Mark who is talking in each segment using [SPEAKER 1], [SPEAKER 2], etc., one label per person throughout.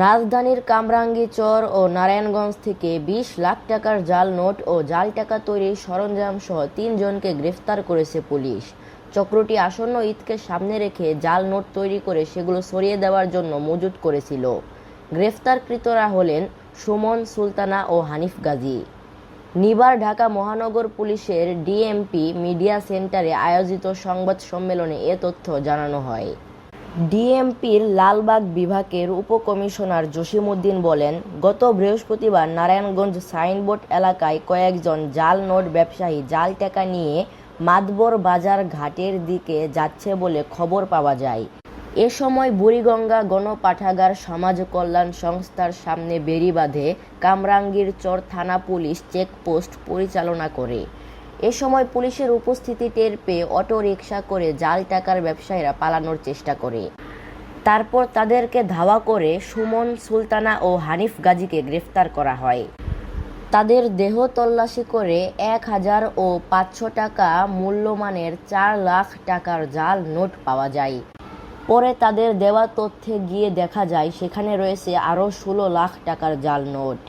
[SPEAKER 1] রাজধানীর কামরাঙ্গী চর ও নারায়ণগঞ্জ থেকে বিশ লাখ টাকার জাল নোট ও জাল টাকা তৈরির সরঞ্জাম সহ তিনজনকে গ্রেফতার করেছে পুলিশ। চক্রটি আসন্ন ঈদকে সামনে রেখে জাল নোট তৈরি করে সেগুলো সরিয়ে দেওয়ার জন্য মজুত করেছিল। গ্রেফতারকৃতরা হলেন সুমন সুলতানা ও হানিফ গাজী। নিবার ঢাকা মহানগর পুলিশের ডিএমপি মিডিয়া সেন্টারে আয়োজিত সংবাদ সম্মেলনে এ তথ্য জানানো হয়। ডিএমপির লালবাগ বিভাগের উপকমিশনার জসিমউদ্দিন বলেন, গত বৃহস্পতিবার নারায়ণগঞ্জ সাইনবোর্ড এলাকায় কয়েকজন জাল নোট ব্যবসায়ী জাল টাকা নিয়ে মাতবর বাজার ঘাটের দিকে যাচ্ছে বলে খবর পাওয়া যায়। এ সময় বুড়িগঙ্গা গণপাঠাগার সমাজ কল্যাণ সংস্থার সামনে বেড়ি বাঁধে কামরাঙ্গীর চর থানা পুলিশ চেকপোস্ট পরিচালনা করে। এ সময় পুলিশের উপস্থিতি টের পেয়ে অটো রিকশা করে জাল টাকার ব্যবসায়ীরা পালানোর চেষ্টা করে। তারপর তাদেরকে ধাওয়া করে সুমন, সুলতানা ও হানিফ গাজীকে গ্রেফতার করা হয়। তাদের দেহ তল্লাশি করে এক হাজার ও পাঁচশো টাকা মূল্যমানের চার লাখ টাকার জাল নোট পাওয়া যায়। পরে তাদের দেওয়া তথ্যে গিয়ে দেখা যায়, সেখানে রয়েছে আরও ষোলো লাখ টাকার জাল নোট।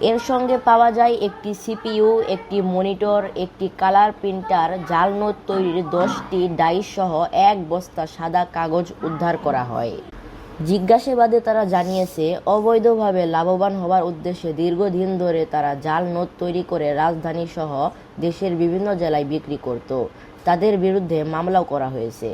[SPEAKER 1] এর সঙ্গে পাওয়া যায় একটি সিপিইউ, একটি মনিটর, একটি কালার প্রিন্টার জাল নোট তৈরির দশটি ডাইস সহ এক বস্তা সাদা কাগজ উদ্ধার করা হয়। জিজ্ঞাসাবাদে তারা জানিয়েছে, অবৈধভাবে লাভবান হওয়ার উদ্দেশ্যে দীর্ঘদিন ধরে তারা জাল নোট তৈরি করে রাজধানী সহ দেশের বিভিন্ন জেলায় বিক্রি করত। তাদের বিরুদ্ধে মামলাও করা হয়েছে।